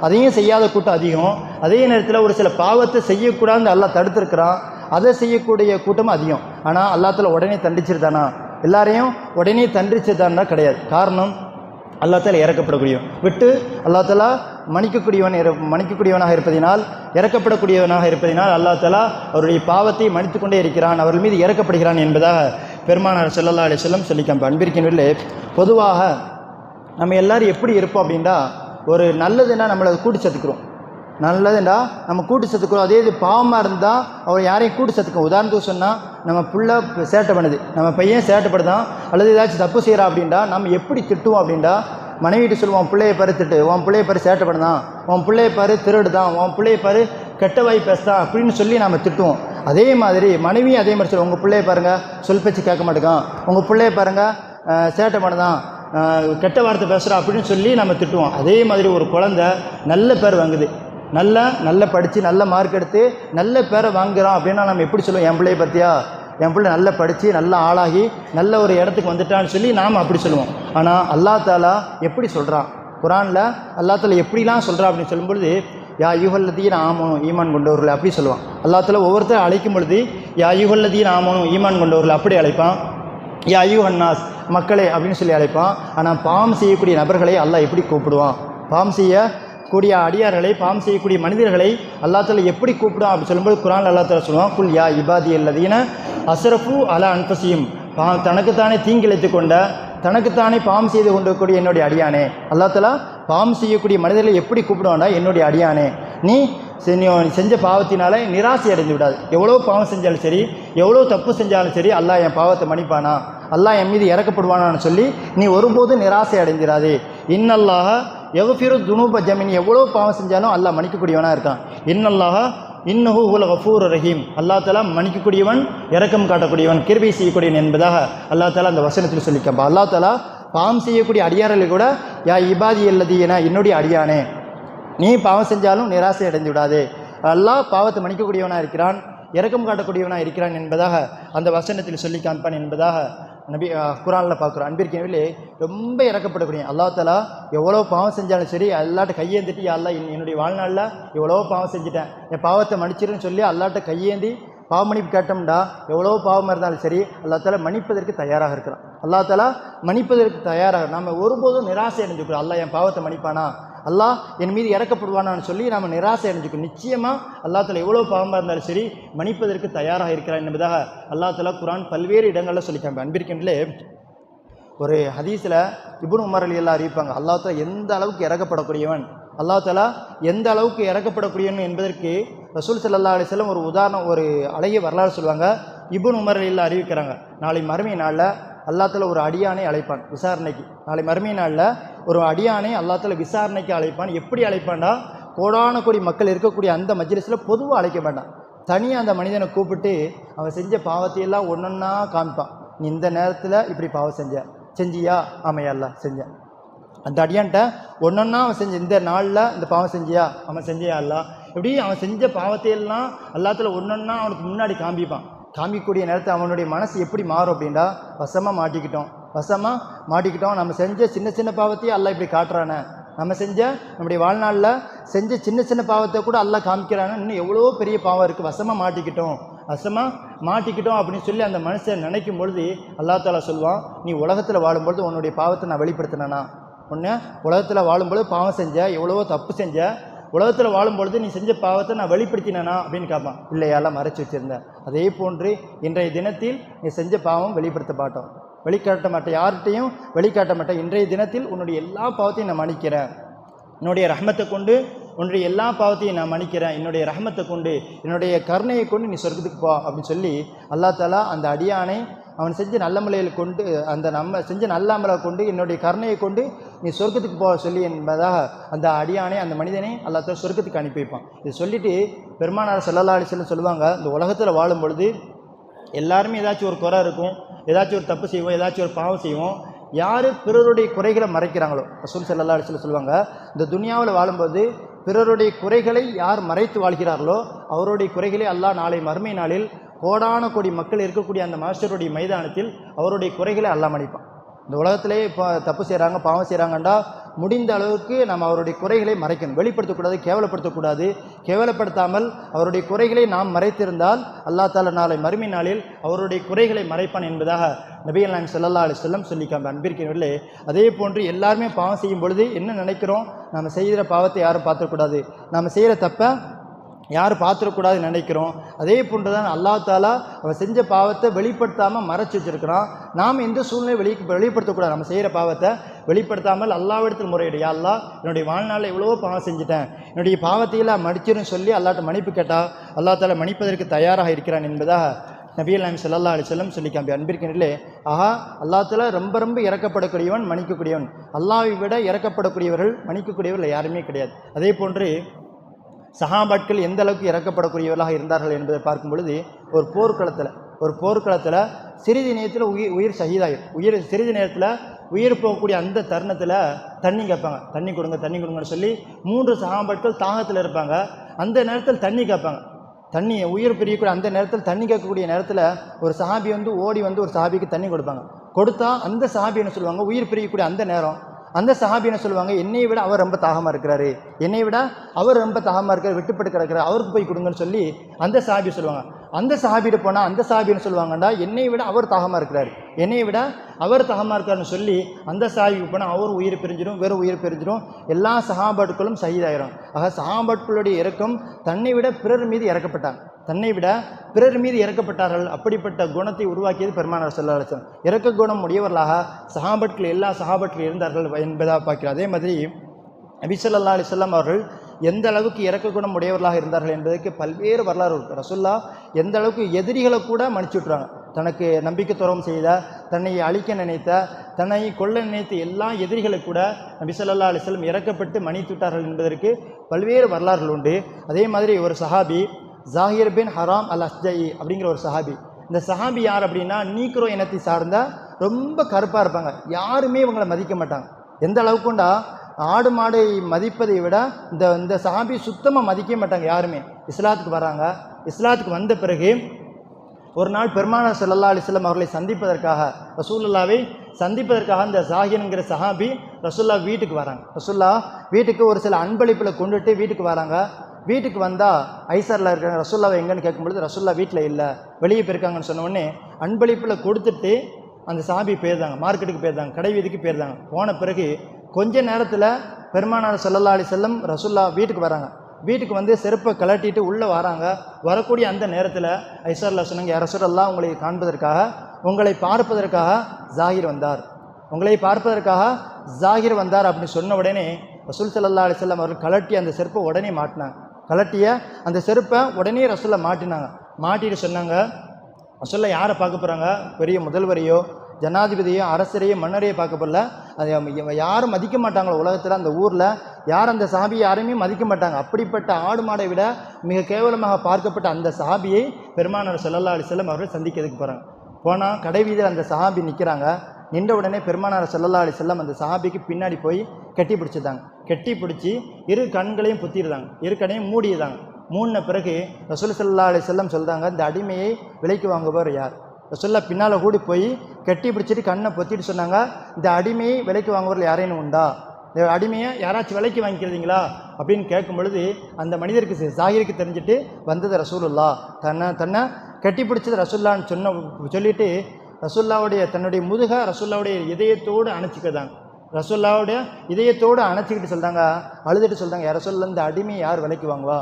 A: அதையும் செய்யாத கூட்டம் அதிகம். அதே நேரத்தில் ஒரு சில பாவத்தை செய்யக்கூடாதுன்னு அல்லாஹ் தடுத்துருக்கிறான். அதை செய்யக்கூடிய கூட்டம் அதிகம். ஆனால் அல்லாத்துல உடனே தண்டிச்சிருதானா எல்லாரையும் உடனே தண்டிச்சிருதான்னா கிடையாது. காரணம் அல்லாத்தால் இறக்கப்படக்கூடிய விட்டு அல்லாத்தாலா மன்னிக்கக்கூடியவன் இரு- மன்னிக்கக்கூடியவனாக இருப்பதினால் இறக்கப்படக்கூடியவனாக இருப்பதினால் அல்லாத்தலா அவருடைய பாவத்தை மன்னித்து கொண்டே இருக்கிறான். அவர்கள் மீது இறக்கப்படுகிறான் என்பதாக பெருமானார் செல்லல்லா அலி செல்லம் சொல்லி காண்ப அன்பிற்கின்றே பொதுவாக நம்ம எல்லோரும் எப்படி இருப்போம் அப்படின்னா ஒரு நல்லதுன்னா நம்மளை கூட்டி சேர்த்துக்கிறோம். நல்லதுண்டா நம்ம கூட்டு சேர்த்துக்கிறோம். அதே இது பாவமாக இருந்தால் அவர் யாரையும் கூட்டு சேர்த்துக்கிறோம் உதாரணத்துக்கு சொன்னால் நம்ம புள்ள சேட்டை பண்ணுது. நம்ம பையன் சேட்டைப்படுதான் அல்லது ஏதாச்சும் தப்பு செய்கிறா அப்படின்டா நம்ம எப்படி திட்டுவோம் அப்படின்டா மனைவிட்டு சொல்லுவோம் பிள்ளையை பாரு திட்டு உன் பிள்ளையை பாரு சேட்டை பண்ணுதான் உன் பிள்ளையை பாரு திருடுதான் உன் பிள்ளையை பாரு கெட்ட வாய் பேசுதான் அப்படின்னு சொல்லி நம்ம திட்டுவோம். அதே மாதிரி மனைவியும் அதே மாதிரி சொல்லுவோம் உங்கள் பிள்ளைய பாருங்கள் சொல் பேச்சு கேட்க மாட்டேங்கான் உங்கள் பிள்ளைய பாருங்கள் சேட்டை பண்ணுதான். கெட்ட வார்த்தை பேசுகிறா அப்படின்னு சொல்லி நம்ம திட்டுவோம். அதே மாதிரி ஒரு குழந்தை நல்ல பேர் வாங்குது. நல்ல நல்லா படித்து நல்ல மார்க் எடுத்து நல்ல பேரை வாங்குகிறான் அப்படின்னா நம்ம எப்படி சொல்லுவோம்? என் பிள்ளைய பற்றியா என் பிள்ளை நல்லா படித்து நல்லா ஆளாகி நல்ல ஒரு இடத்துக்கு வந்துட்டான்னு சொல்லி நாம் அப்படி சொல்லுவோம். ஆனால் அல்லா தாலா எப்படி சொல்கிறான் குரானில் அல்லா தாலா எப்படிலாம் சொல்கிறா அப்படின்னு சொல்லும்பொழுது யா யுகல்லதீன் ஆமனும் ஈமான் கொண்டவர்கள் அப்படி சொல்லுவான். அல்லாத்துல ஒவ்வொருத்தரும் அழைக்கும் பொழுது யா யுகல்லதீன் ஆமனும் ஈமான் கொண்டவர்கள் அப்படி அழைப்பான். யா ஐயூ அண்ணாஸ் மக்களே அப்படின்னு சொல்லி அழைப்பான். ஆனால் பாவம் செய்யக்கூடிய நபர்களை அல்லாஹ் எப்படி கூப்பிடுவான்? பாவம் செய்ய கூடிய அடியார்களை பாவம் செய்யக்கூடிய மனிதர்களை அல்லாத்தால எப்படி கூப்பிடும் அப்படி சொல்லும்போது குரான் அல்லாத்தால சொல்லுவான் குல் யா இபாதி அல்லதீன அசரஃபு அலா அன்பசியும் பா தனக்குத்தானே தீங்கிழைத்து கொண்ட தனக்குத்தானே பாவம் செய்து கொண்டிருக்கூடிய என்னுடைய அடியானே. அல்லாத்தலா பாவம் செய்யக்கூடிய மனிதர்களை எப்படி கூப்பிடுவான்டா? என்னுடைய அடியானே. நீ நீ செஞ்ச பாவத்தினால நிராசை அடைந்து விடாது எவ்வளோ பாவம் செஞ்சாலும் சரி எவ்வளோ தப்பு செஞ்சாலும் சரி அல்லாஹ் என் பாவத்தை மன்னிப்பானா? அல்லாஹ் என் மீது இறக்கப்படுவானான்னு சொல்லி நீ ஒருபோதும் நிராசை அடைஞ்சிடாது இன்னல்லாக எவ்வளோ துணுப ஜமீன். எவ்வளோ பாவம் செஞ்சாலும் அல்லாஹ் மன்னிக்கக்கூடியவனாக இருக்கான். இன்னல்லாக இன்னஹு உல கஃபூர் ரஹீம். அல்லா தலா மன்னிக்கக்கூடியவன் இறக்கம் காட்டக்கூடியவன் கிருபை செய்யக்கூடியவன் என்பதாக அல்லா தலா அந்த வசனத்தில் சொல்லிக்கப்பா அல்லா தலா பாவம் செய்யக்கூடிய அடியாரர்கள் கூட யா இபாதி அல்லது என என்னுடைய அடியானே நீ பாவம் செஞ்சாலும் நிராசை அடைந்து விடாதே. அல்லாஹ் பாவத்தை மன்னிக்கக்கூடியவனாக இருக்கிறான் இறக்கம் காட்டக்கூடியவனாக இருக்கிறான் என்பதாக அந்த வசனத்தில் சொல்லி காண்பான் என்பதாக நபி குரானில் பார்க்குறோம் அன்பிற்கனவிலே ரொம்ப இறக்கப்படக்கூடிய அல்லா தாலா எவ்வளோ பாவம் செஞ்சாலும் சரி அல்லாட்ட கையேந்திட்டு அல்லா என்னுடைய வாழ்நாளில் எவ்வளோ பாவம் செஞ்சுட்டேன். என் பாவத்தை மன்னிச்சிருன்னு சொல்லி அல்லாட்ட கையேந்தி பாவ கேட்டோம்டா எவ்வளோ பாவம் இருந்தாலும் சரி அல்லா தாலா மன்னிப்பதற்கு தயாராக இருக்கிறான். அல்லா தாலா மன்னிப்பதற்கு தயாராக நம்ம ஒருபோதும் நிராசை அடைஞ்சுக்கிறோம் அல்லா என் பாவத்தை மன்னிப்பானா? அல்லாஹ் என் மீது இறக்கப்படுவானான்னு சொல்லி நாம் நிராசை அடைஞ்சுக்கணும். நிச்சயமாக அல்லாத்தில் எவ்வளோ பாவமாக இருந்தாலும் சரி மன்னிப்பதற்கு தயாராக இருக்கிறான் என்பதாக அல்லா குரான் பல்வேறு இடங்களில் சொல்லிக்காம அன்பிருக்கின்றே ஒரு ஹதீஸில் இபுன் உமர் அலி எல்லாம் அறிவிப்பாங்க அல்லா எந்த அளவுக்கு இறக்கப்படக்கூடியவன் அல்லா தலா எந்த அளவுக்கு இறக்கப்படக்கூடியன்னு என்பதற்கு ரசூல் சல்லா அலிஸ்லம் ஒரு உதாரணம் ஒரு அழகிய வரலாறு சொல்லுவாங்க. இபுன் உமரில் அறிவிக்கிறாங்க. நாளை மறுமை நாளில் அல்லாத்தில் ஒரு அடியானை அழைப்பான் விசாரணைக்கு. நாளை மறுமை நாளில் ஒரு அடியானை அல்லாத்தில் விசாரணைக்கு அழைப்பான். எப்படி அழைப்பான்டா கோடான கோடி மக்கள் இருக்கக்கூடிய அந்த மஜ்லிஸில் பொதுவாக அழைக்க மாட்டான். தனியாக அந்த மனிதனை கூப்பிட்டு அவன் செஞ்ச பாவத்தையெல்லாம் ஒன்றொன்னா காமிப்பான். நீ இந்த நேரத்தில் இப்படி பாவம் செஞ்ச செஞ்சியா? ஆமையல்ல செஞ்சேன் அந்த அடியான்ட்ட ஒன்றொன்னா அவன் செஞ்ச இந்த நாளில் இந்த பாவம் செஞ்சியா? அவன் செஞ்சியா அல்ல? இப்படி அவன் செஞ்ச பாவத்தையெல்லாம் எல்லாத்துல ஒன்றொன்னா அவனுக்கு முன்னாடி காமிப்பான். காமிக்கக்கூடிய நேரத்தை அவனுடைய மனசு எப்படி மாறும் அப்படின்டா வசமாக மாட்டிக்கிட்டோம். வசமாக மாட்டிக்கிட்டோம். நம்ம செஞ்ச சின்ன சின்ன பாவத்தையே அல்லா இப்படி காட்டுறானே. நம்ம செஞ்ச நம்முடைய வாழ்நாளில் செஞ்ச சின்ன சின்ன பாவத்தை கூட அல்லா காமிக்கிறானே. இன்னும் எவ்வளோ பெரிய பாவம் இருக்குது வசமாக மாட்டிக்கிட்டோம். வசமாக மாட்டிக்கிட்டோம் அப்படின்னு சொல்லி அந்த மனுஷன் நினைக்கும் பொழுது அல்லா தாலா சொல்லுவான் நீ உலகத்தில் வாழும்பொழுது உன்னுடைய பாவத்தை நான் வெளிப்படுத்தினேனா? ஒன்று உலகத்தில் வாழும்பொழுது பாவம் செஞ்ச எவ்வளவோ தப்பு செஞ்ச உலகத்தில் வாழும்பொழுது நீ செஞ்ச பாவத்தை நான் வெளிப்படுத்தினேனா அப்படின்னு கேட்பான். இல்லையாலாம் மறைச்சி வச்சிருந்தேன் அதே போன்று இன்றைய தினத்தில் நீ செஞ்ச பாவம் வெளிப்படுத்த மாட்டோம். வெளிக்காட்ட மாட்டேன் யார்கிட்டையும் வெளிக்காட்ட மாட்டேன் இன்றைய தினத்தில் உன்னுடைய எல்லா பாவத்தையும் நான் மன்னிக்கிறேன். என்னுடைய ரஹமத்தை கொண்டு உன்னுடைய எல்லா பாவத்தையும் நான் மன்னிக்கிறேன். என்னுடைய ரஹமத்தை கொண்டு என்னுடைய கருணையை கொண்டு நீ சொர்க்கத்துக்கு போ அப்படின்னு சொல்லி அல்லா தாலா அந்த அடியானை அவன் செஞ்ச நல்ல முறையில் கொண்டு அந்த நம்ம செஞ்ச நல்ல அமலை கொண்டு என்னுடைய கருணையை கொண்டு நீ சொர்க்கத்துக்கு போக சொல்லி என்பதாக அந்த அடியானை அந்த மனிதனை எல்லாத்தையும் சொர்க்கத்துக்கு அனுப்பி வைப்பான். இது சொல்லிவிட்டு பெருமானார் சல்லல்லா சொல்லுவாங்க இந்த உலகத்தில் வாழும் பொழுது எல்லாருமே ஏதாச்சும் ஒரு குறை இருக்கும் ஏதாச்சும் ஒரு தப்பு செய்வோம் ஏதாச்சும் ஒரு பாவம் செய்வோம் யார் பிறருடைய குறைகளை மறைக்கிறாங்களோ ரசூல் சல்லா அலிஸ்ல சொல்லுவாங்க இந்த துனியாவில் வாழும்போது பிறருடைய குறைகளை யார் மறைத்து வாழ்கிறார்களோ அவருடைய குறைகளை அல்லாஹ் நாளை மறுமை நாளில் கோடான கோடி மக்கள் இருக்கக்கூடிய அந்த மாஸ்டருடைய மைதானத்தில் அவருடைய குறைகளை அல்லாஹ் இந்த உலகத்திலே இப்போ தப்பு செய்கிறாங்க பாவம் செய்கிறாங்கண்டா முடிந்த அளவுக்கு நம்ம அவருடைய குறைகளை மறைக்கணும். வெளிப்படுத்தக்கூடாது கேவலப்படுத்தக்கூடாது. கேவலப்படுத்தாமல் அவருடைய குறைகளை நாம் மறைத்திருந்தால் அல்லா தால நாளை மறுமை நாளில் அவருடைய குறைகளை மறைப்பான் என்பதாக நபிகள் நாயம் செல்லல்லா அலி செல்லம் சொல்லிக்காம அன்பிற்கிறவர்களே அதே போன்று எல்லாருமே பாவம் செய்யும் பொழுது என்ன நினைக்கிறோம்? நம்ம செய்கிற பாவத்தை யாரும் பார்த்துக்கூடாது நம்ம செய்கிற தப்பை யாரும் பார்த்துடக்கூடாதுன்னு நினைக்கிறோம். அதே போன்று தான் அல்லா தாலா அவன் செஞ்ச பாவத்தை வெளிப்படுத்தாமல் மறைச்சி வச்சிருக்கிறான். நாம் எந்த சூழ்நிலையை வெளி வெளிப்படுத்தக்கூடாது. நம்ம செய்கிற பாவத்தை வெளிப்படுத்தாமல் அல்லாவிடத்தில் முறையிடு. யா அல்லாஹ் என்னுடைய வாழ்நாளில் எவ்வளவோ பாவம் செஞ்சுட்டேன். என்னுடைய பாவத்தையெல்லாம் மடிச்சிருன்னு சொல்லி அல்லாட்ட மன்னிப்பு கேட்டால் அல்லா தாலா மன்னிப்பதற்கு தயாராக இருக்கிறான் என்பதாக நபியல் நாயம் சல்லா அலி செல்லம் சொல்லி காம்பி அன்பிற்கினர்களே ஆஹா அல்லாத்தில் ரொம்ப ரொம்ப இறக்கப்படக்கூடியவன் மன்னிக்கக்கூடியவன். அல்லாவை விட இறக்கப்படக்கூடியவர்கள் மன்னிக்கக்கூடியவர்கள் யாருமே கிடையாது. அதே போன்று சஹாபாட்கள் எந்த அளவுக்கு இறக்கப்படக்கூடியவர்களாக இருந்தார்கள் என்பதை பார்க்கும் பொழுது ஒரு போர்க்களத்தில் ஒரு போர்க்களத்தில் சிறிது நேரத்தில் உயிர் உயிர் சகிதாயிரும் உயிர் சிறிது நேரத்தில் உயிர் போகக்கூடிய அந்த தருணத்தில் தண்ணி கேட்பாங்க. தண்ணி கொடுங்க தண்ணி கொடுங்கன்னு சொல்லி மூன்று சகாபாட்கள் தாகத்தில் இருப்பாங்க. அந்த நேரத்தில் தண்ணி கேட்பாங்க. தண்ணி உயிர் பிரியக்கூடிய அந்த நேரத்தில் தண்ணி கேட்கக்கூடிய நேரத்தில் ஒரு சஹாபி வந்து ஓடி வந்து ஒரு சஹாபிக்கு தண்ணி கொடுப்பாங்க. கொடுத்தா அந்த சஹாபி என்ன சொல்லுவாங்க? உயிர் பிரியக்கூடிய அந்த நேரம் அந்த சஹாபி என்ன சொல்லுவாங்க? என்னை விட அவர் ரொம்ப தாகமாக இருக்கிறாரு. என்னை விட அவர் ரொம்ப தாகமாக இருக்கிறார். வெட்டுப்பட்டு கிடக்கிறார். அவருக்கு போய் கொடுங்கன்னு சொல்லி அந்த சஹாபி சொல்லுவாங்க. அந்த சஹாபியிட போனால் அந்த சஹாபின்னு சொல்லுவாங்கண்டா சொல்லுவாங்கடா என்னை விட அவர் தாகமாக இருக்கிறார். என்னை விட அவர் தாகமாக இருக்காருன்னு சொல்லி அந்த சஹாபிக்கு போனால் அவர் உயிர் பிரிஞ்சிடும் வேறு உயிர் பிரிஞ்சிடும். எல்லா சஹாபாட்களும் சகிதாயிரும். ஆக சஹாபாட்களுடைய இறக்கம் தன்னை விட பிறர் மீது இறக்கப்பட்டாங்க தன்னை விட பிறர் மீது இறக்கப்பட்டார்கள். அப்படிப்பட்ட குணத்தை உருவாக்கியது பெருமானார் சொல்லா இறக்க குணம் உடையவர்களாக சஹாபட்கள் எல்லா சஹாபட்கள் இருந்தார்கள் என்பதாக பார்க்கிறோம். அதே மாதிரி நபி ஸல்லல்லாஹு அவர்கள் எந்த அளவுக்கு இறக்க குணம் உடையவர்களாக இருந்தார்கள் என்பதற்கு பல்வேறு வரலாறு இருக்குது ரசுல்லா எந்த அளவுக்கு எதிரிகளை கூட மன்னிச்சு விட்றாங்க தனக்கு நம்பிக்கை துறவம் செய்த தன்னை அழிக்க நினைத்த தன்னை கொல்ல நினைத்த எல்லா எதிரிகளை கூட நபிசல்லா அலிஸ்லம் இறக்கப்பட்டு மன்னித்து விட்டார்கள் என்பதற்கு பல்வேறு வரலாறுகள் உண்டு. அதே மாதிரி ஒரு சஹாபி ஜாகிர் பின் ஹராம் அல் அஸ்ஜை அப்படிங்கிற ஒரு சஹாபி. இந்த சஹாபி யார் அப்படின்னா நீக்ரோ இனத்தை சார்ந்த ரொம்ப கருப்பாக இருப்பாங்க. யாருமே இவங்களை மதிக்க மாட்டாங்க. எந்த அளவுக்குண்டா ஆடு மாடை மதிப்பதை விட இந்த இந்த சஹாபி சுத்தமாக மதிக்க மாட்டாங்க யாருமே. இஸ்லாத்துக்கு வராங்க. இஸ்லாத்துக்கு வந்த பிறகு ஒரு நாள் பெருமானார் சல்லா அலிஸ்லாம் அவர்களை சந்திப்பதற்காக ரசூல்லாவை சந்திப்பதற்காக இந்த ஜாகிர்ங்கிற சஹாபி ரசுல்லா வீட்டுக்கு வராங்க. ரசுல்லா வீட்டுக்கு ஒரு சில அன்பளிப்பில் கொண்டுட்டு வீட்டுக்கு வராங்க. வீட்டுக்கு வந்தால் ஐசரில் இருக்கிற ரசுல்லாவை எங்கன்னு கேட்கும்பொழுது ரசுல்லா வீட்டில் இல்லை. வெளியே போயிருக்காங்கன்னு சொன்னோடனே அன்பளிப்பில் கொடுத்துட்டு அந்த சாபி போயிருந்தாங்க. மார்க்கெட்டுக்கு போயிருந்தாங்க. கடை வீதிக்கு போயிருந்தாங்க. போன பிறகு கொஞ்ச நேரத்தில் பெருமானார் ஸல்லல்லாஹு செல்லம் ரசுல்லா வீட்டுக்கு வராங்க. வீட்டுக்கு வந்து செருப்பை கலட்டிட்டு உள்ளே வராங்க. வரக்கூடிய அந்த நேரத்தில் ஐசர்லா சொன்னாங்க யார் உங்களை காண்பதற்காக உங்களை பார்ப்பதற்காக ஜாகிர் வந்தார். உங்களை பார்ப்பதற்காக ஜாகிர் வந்தார் அப்படின்னு சொன்ன உடனே ரசூல் ஸல்லல்லாஹு அலி செல்லம் அவர்கள் கலட்டி அந்த செருப்பை உடனே மாட்டினாங்க. கலட்டிய அந்த செருப்பை உடனே ரசூலை மாட்டினாங்க. மாட்டிட்டு சொன்னாங்க ரசூலில் யாரை பார்க்க போகிறாங்க பெரிய முதல்வரையோ ஜனாதிபதியோ அரசரையோ மன்னரையோ பார்க்க போகல அது யாரும் மதிக்க மாட்டாங்களோ உலகத்தில் அந்த ஊரில். யார் அந்த சாபியை யாருமே மதிக்க மாட்டாங்க. அப்படிப்பட்ட ஆடு மாடை விட மிக கேவலமாக பார்க்கப்பட்ட அந்த சாபியை பெருமானார் செல்லல்லா அலிசல்லம் அவர்கள் சந்திக்கிறதுக்கு போகிறாங்க போனால் கடை வீதியில் அந்த சஹாபி நிற்கிறாங்க நின்ற உடனே பெருமானார் செல்லல்லா அலைஹி அந்த சஹாபிக்கு பின்னாடி போய் கட்டி பிடிச்சிருந்தாங்க கட்டி பிடிச்சி இரு கண்களையும் புத்திடுறாங்க. இரு கண்ணையும் மூடியதாங்க மூடின பிறகு ரசூல் ஸல்லல்லாஹு அலி செல்லம் சொல்கிறாங்க இந்த அடிமையை விலைக்கு வாங்குபவர் யார்? ரசூல்லா பின்னால் கூடி போய் கட்டி பிடிச்சிட்டு கண்ணை பொத்திட்டு சொன்னாங்க இந்த அடிமையை விலைக்கு வாங்குவதில் யாரேனும் உண்டா? இந்த அடிமையை யாராச்சும் விலைக்கு வாங்கிக்கிறீங்களா அப்படின்னு கேட்கும் பொழுது அந்த மனிதருக்கு சி- ஜாகிருக்கு தெரிஞ்சுட்டு வந்தது ரசூலுல்லா தன்னை தன்னை கட்டி பிடிச்சது ரசூல்லான்னு சொன்ன சொல்லிட்டு ரசூல்லாவுடைய தன்னுடைய முதுக ரசூல்லாவுடைய இதயத்தோடு அணைச்சிக்கிறதாங்க ரசூல்லாவுடைய இதயத்தோடு அணைச்சிக்கிட்டு சொல்கிறாங்க அழுதுட்டு சொல்கிறாங்க யார் ரசூல்லா இந்த அடிமையை யார் விலைக்கு வாங்குவா?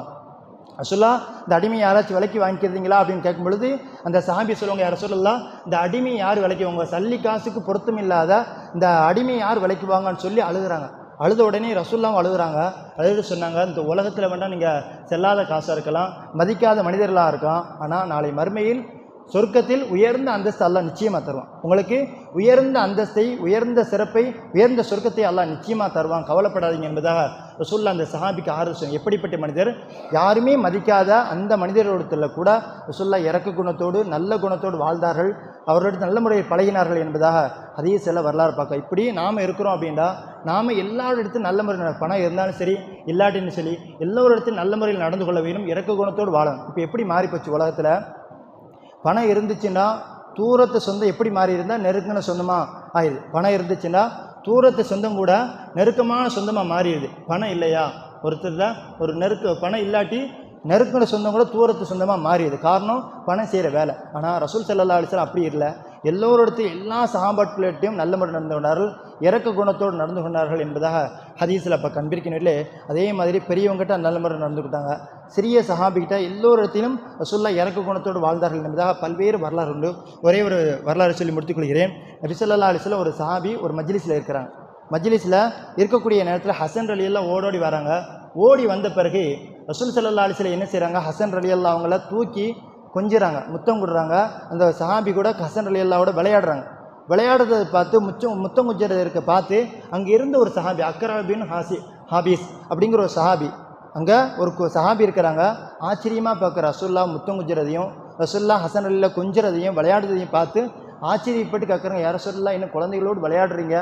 A: ரசுல்லா இந்த அடிமை யாராச்சும் விலைக்கு வாங்கிக்கிறீங்களா அப்படின்னு கேட்கும் பொழுது அந்த சாபி சொல்லுவாங்க யார் சொல்லலாம் இந்த அடிமை யார் விலைக்கு வாங்க சல்லி காசுக்கு பொருத்தம் இல்லாத இந்த அடிமை யார் விலைக்கு வாங்கன்னு சொல்லி அழுகுறாங்க. அழுத உடனே ரசூல்லாவும் அழுகுறாங்க. அழுது சொன்னாங்க இந்த உலகத்தில் வேண்டாம் நீங்கள் செல்லாத காசாக இருக்கலாம் மதிக்காத மனிதர்களாக இருக்கலாம். ஆனால் நாளை மறுமையில் சொர்க்கத்தில் உயர்ந்த அந்தஸ்து அல்லாஹ் நிச்சயமாக தருவான். உங்களுக்கு உயர்ந்த அந்தஸ்தை உயர்ந்த சிறப்பை உயர்ந்த சொர்க்கத்தை அல்லாஹ் நிச்சயமாக தருவான். கவலைப்படாதீங்க என்பதாக ரசூல்லா அந்த சஹாபிக்கு ஆரோசனை எப்படிப்பட்ட மனிதர்? யாருமே மதிக்காத அந்த மனிதர்களிடத்தில் கூட ரசூல்லா இறக்க குணத்தோடு நல்ல குணத்தோடு வாழ்ந்தார்கள். அவர்களிடத்தில் நல்ல முறையில் பழகினார்கள் என்பதாக அதே சில வரலாறு பார்க்க. இப்படி நாம் இருக்கிறோம் அப்படின்னா நாம் எல்லாரிடத்தும் நல்ல முறையில் பணம் இருந்தாலும் சரி இல்லாட்டின்னு சரி எல்லோரிடத்தையும் நல்ல முறையில் நடந்து கொள்ள வேண்டும். இறக்க குணத்தோடு வாழணும். இப்போ எப்படி மாறிப்போச்சு உலகத்தில்? பணம் இருந்துச்சுன்னா தூரத்து சொந்தம் எப்படி மாறி இருந்தால் நெருக்கின சொந்தமாக ஆயிடுது பணம் இருந்துச்சுன்னா தூரத்து சொந்தம் கூட நெருக்கமான சொந்தமாக மாறிடுது பணம் இல்லையா? ஒருத்தர் தான் ஒரு நெருக்க பணம் இல்லாட்டி நெருக்கின சொந்தம் கூட தூரத்து சொந்தமாக மாறிடுது காரணம் பணம் செய்கிற வேலை. ஆனால் ரசூல் செல்லல்லா அலைஹி அப்படி இல்லை. எல்லோரிடத்தையும் எல்லா சகாபாட்களிட்டையும் நல்ல முறை நடந்து கொண்டார்கள் இறக்க குணத்தோடு நடந்து கொண்டார்கள் என்பதாக ஹதீஸில் அப்போ கண்பிரிக்கணும்லே அதே மாதிரி பெரியவங்ககிட்ட நல்ல முறை நடந்துக்கிட்டாங்க சிறிய சஹாபிகிட்ட எல்லோரிடத்திலும் ரசூல்லா இறக்க குணத்தோடு வாழ்ந்தார்கள் என்பதாக பல்வேறு வரலாறு உண்டு. ஒரே ஒரு வரலாறு சொல்லி முடித்துக்கொள்கிறேன். ரிசல்லா ஸல்லல்லாஹு ஒரு சஹாபி ஒரு மஜ்லிஸில் இருக்கிறாங்க மஜ்லிஸில் இருக்கக்கூடிய நேரத்தில் ஹசன் ரலி எல்லாம் ஓடோடி வராங்க. ஓடி வந்த பிறகு ரசூல் சல்லா அலைஹி என்ன செய்கிறாங்க ஹசன் ரலி அவங்கள தூக்கி கொஞ்சிறாங்க முத்தம் கொடுறாங்க. அந்த சஹாபி கூட ஹசன் ரலி அல்லாவோட விளையாடுறாங்க. விளையாடுறதை பார்த்து முச்சம் முத்தம் குஞ்சறது இருக்க பார்த்து அங்கே இருந்த ஒரு சஹாபி அக்கராபின் ஹாசி ஹாபீஸ் அப்படிங்கிற ஒரு சஹாபி அங்கே ஒரு கு- சஹாபி இருக்கிறாங்க. ஆச்சரியமாக பார்க்குற ரசுல்லா முத்தம் குஞ்சுறதையும் ரசுல்லா ஹசன் அலியில் கொஞ்சுறதையும் விளையாடுறதையும் பார்த்து ஆச்சரியப்பட்டு கேட்குறாங்க யார சொல்லா இன்னும் குழந்தைகளோடு விளையாடுறீங்க?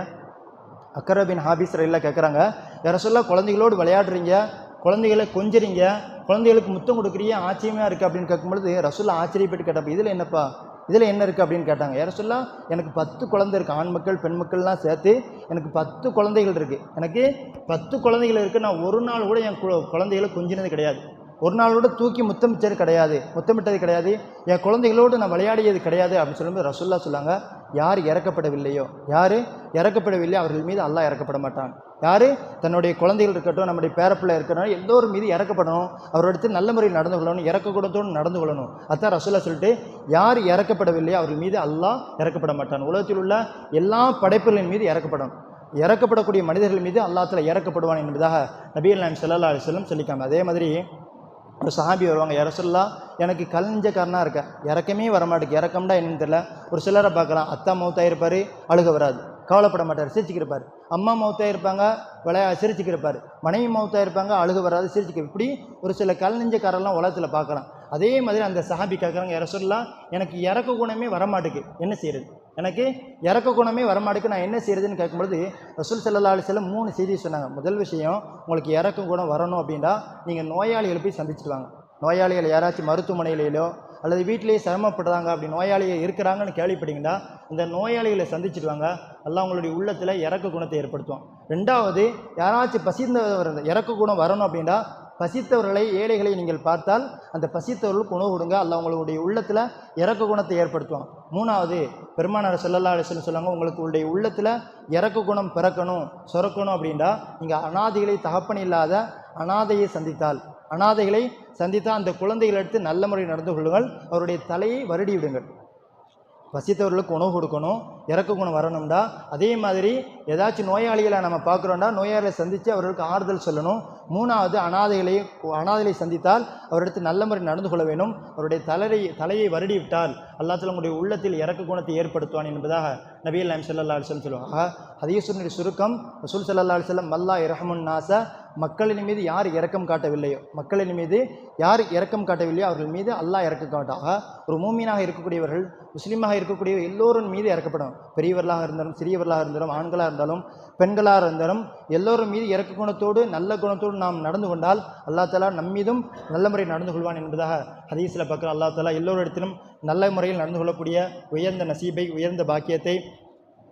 A: அக்கரா ஹாபிஸ் ஹாபீஸ் ரயிலில் கேட்குறாங்க யார சொல்லா குழந்தைகளோடு விளையாடுறீங்க? குழந்தைகளை கொஞ்சறீங்க? குழந்தைகளுக்கு முத்தம் கொடுக்குறியே ஆச்சரியமாக இருக்குது அப்படின்னு கேட்கும்பொழுது ரசுல்லா ஆச்சரியப்பட்டு கேட்டப்போ இதில் என்னப்பா? இதில் என்ன இருக்குது அப்படின்னு கேட்டாங்க. யார சொல்லா எனக்கு பத்து குழந்தை இருக்குது ஆண் மக்கள் பெண் மக்கள்லாம் சேர்த்து எனக்கு பத்து குழந்தைகள் இருக்குது எனக்கு பத்து குழந்தைகள் இருக்குது நான் ஒரு நாள் கூட என் குழந்தைகளை கொஞ்சினது கிடையாது. ஒரு நாளோட தூக்கி முத்தமிச்சது கிடையாது. முத்தமிட்டது கிடையாது. என் குழந்தைகளோடு நான் விளையாடியது கிடையாது. அப்படின்னு சொல்லும்போது ரசுல்லா சொல்லாங்க யார் இறக்கப்படவில்லையோ? யார்? இறக்கப்படவில்லை. அவர்கள் மீது அல்லாஹ் இறக்கப்பட மாட்டான். யார்? தன்னுடைய குழந்தைகள் இருக்கட்டும் நம்முடைய பேரப்பிள்ளை இருக்கட்டும் எல்லோரும் மீது இறக்கப்படணும். அவரோடத்து நல்ல முறையில் நடந்து கொள்ளணும் இறக்கக்கூடத்தோடு நடந்து கொள்ளணும். அதான் ரசூலா சொல்லிட்டு யார் இறக்கப்படவில்லை அவர்கள் மீது அல்லாஹ் இறக்கப்பட மாட்டான். உலகத்தில் உள்ள எல்லா படைப்புகளின் மீது இறக்கப்படும். இறக்கப்படக்கூடிய மனிதர்கள் மீது அல்லாத்தில் இறக்கப்படுவான் என்பதாக நபீர் நாயம் ஸல்லல்லாஹு அலைஹி வஸல்லம் சொல்லிக்காம அதே மாதிரி ஒரு சஹாபி வருவாங்க இறசல்லா எனக்கு கலைஞ்சக்காரனாக இருக்க? இறக்கமே வரமாட்டேங்க இறக்கம்டா என்னன்னு தெரியல. ஒரு சிலரை பார்க்கலாம். அத்தா மௌத்தாயிருப்பார் அழுக வராது. கவலைப்பட மாட்டார் சிரிச்சுக்கிருப்பார். அம்மா மௌத்தாக இருப்பாங்க விளையா சிரிச்சுக்கிருப்பார். மனைவி மௌத்தாக இருப்பாங்க அழுக வராது சிரிச்சுக்க இப்படி ஒரு சில கல்நெஞ்சக்காரெல்லாம் உலகத்தில் பார்க்கலாம். அதே மாதிரி அந்த சஹாபி கேட்குறாங்க இறசல்லா எனக்கு இறக்க குணமே வரமாட்டுக்கு. என்ன செய்யறது எனக்கு இறக்க குணமே வரமாட்டுக்கு நான் என்ன செய்யறதுன்னு கேட்கும்பொழுது ரசூல் ஸல்லல்லாஹு செல்ல மூணு செய்தி சொன்னாங்க. முதல் விஷயம் உங்களுக்கு இறக்க குணம் வரணும் அப்படின்னா நீங்கள் நோயாளிகளை போய் சந்திச்சுட்டு வாங்க. நோயாளிகள் யாராச்சும் மருத்துவமனையிலோ அல்லது வீட்டிலேயே சிரமப்படுறாங்க அப்படி நோயாளிகள் இருக்கிறாங்கன்னு கேள்விப்பட்டீங்கன்னா இந்த நோயாளிகளை சந்திச்சுடுவாங்க எல்லாம் அவங்களுடைய உள்ளத்தில் இறக்க குணத்தை ஏற்படுத்தும் ரெண்டாவது யாராச்சும் பசிந்தவர் இறக்க குணம் வரணும் அப்படின்னா பசித்தவர்களை ஏழைகளை நீங்கள் பார்த்தால் அந்த பசித்தவர்களுக்கு உணவு கொடுங்க. அல்ல அவங்களுடைய உள்ளத்தில் இறக்க குணத்தை ஏற்படுத்துவோம் மூணாவது பெருமானார் செல்லல்லா அலைஹி சொல்லுவாங்க உங்களுக்கு உடைய உள்ளத்தில் இறக்க குணம் பிறக்கணும் சுரக்கணும் அப்படின்னா நீங்கள் அனாதைகளை தகப்பன் இல்லாத அனாதையை சந்தித்தால் அனாதைகளை சந்தித்தால் அந்த குழந்தைகள் எடுத்து நல்ல முறையில் நடந்து கொள்ளுங்கள். அவருடைய தலையை வருடி விடுங்கள். பசித்தவர்களுக்கு உணவு கொடுக்கணும் இறக்க குணம் வரணும்டா. அதே மாதிரி ஏதாச்சும் நோயாளிகளை நம்ம பார்க்குறோம்டா நோயாளிகளை சந்தித்து அவர்களுக்கு ஆறுதல் சொல்லணும். மூணாவது அனாதைகளை அனாதைகளை சந்தித்தால் அவரிடத்து நல்ல முறை நடந்து கொள்ள வேண்டும். அவருடைய தலையை தலையை வருடி விட்டால் அல்லாத்துல உங்களுடைய உள்ளத்தில் இறக்க குணத்தை ஏற்படுத்துவான் என்பதாக நபிகள் நாயம் செல்லல்லா அலிசல்லம் சொல்லுவாங்க. ஆக ஹதீஸுனுடைய சுருக்கம் ரசூல் ஸல்லல்லாஹு அலிசல்லம் மல்லா இரஹமுன் நாச மக்களின் மீது யார் இறக்கம் காட்டவில்லையோ மக்களின் மீது யார் இறக்கம் காட்டவில்லையோ அவர்கள் மீது அல்லாஹ் இறக்க காட்டாக ஒரு மூமீனாக இருக்கக்கூடியவர்கள் முஸ்லீமாக இருக்கக்கூடிய எல்லோரும் மீது இறக்கப்படும் பெரியவர்களாக இருந்தாலும் சிறியவர்களாக இருந்தாலும் ஆண்களாக இருந்தாலும் பெண்களாக இருந்தாலும் எல்லோரும் மீது இறக்க குணத்தோடு நல்ல குணத்தோடு நாம் நடந்து கொண்டால் அல்லா தாலா நம்மீதும் நல்ல முறை நடந்து கொள்வான் என்பதாக ஹதீஸில் பார்க்குற அல்லா தாலா எல்லோரிடத்திலும் நல்ல முறையில் நடந்து கொள்ளக்கூடிய உயர்ந்த நசீபை உயர்ந்த பாக்கியத்தை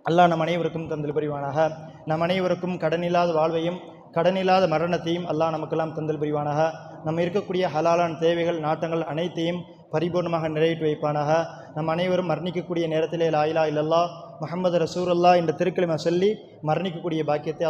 A: அல்லாஹ் நம் அனைவருக்கும் தந்தல் புரிவானாக. நம் அனைவருக்கும் கடனில்லாத வாழ்வையும் கடனில்லாத மரணத்தையும் அல்லாஹ் நமக்கெல்லாம் தந்தல் புரிவானாக. நம்ம இருக்கக்கூடிய ஹலாலான தேவைகள் நாட்டங்கள் அனைத்தையும் பரிபூர்ணமாக நிறைவேற்றி வைப்பானாக. நம் அனைவரும் மரணிக்கக்கூடிய நேரத்திலே லாயிலா இல்லல்லா ரசூர் ரசூலுல்லாஹ் என்ற திருக்கலிமை சொல்லி மரணிக்கக்கூடிய பாக்கியத்தை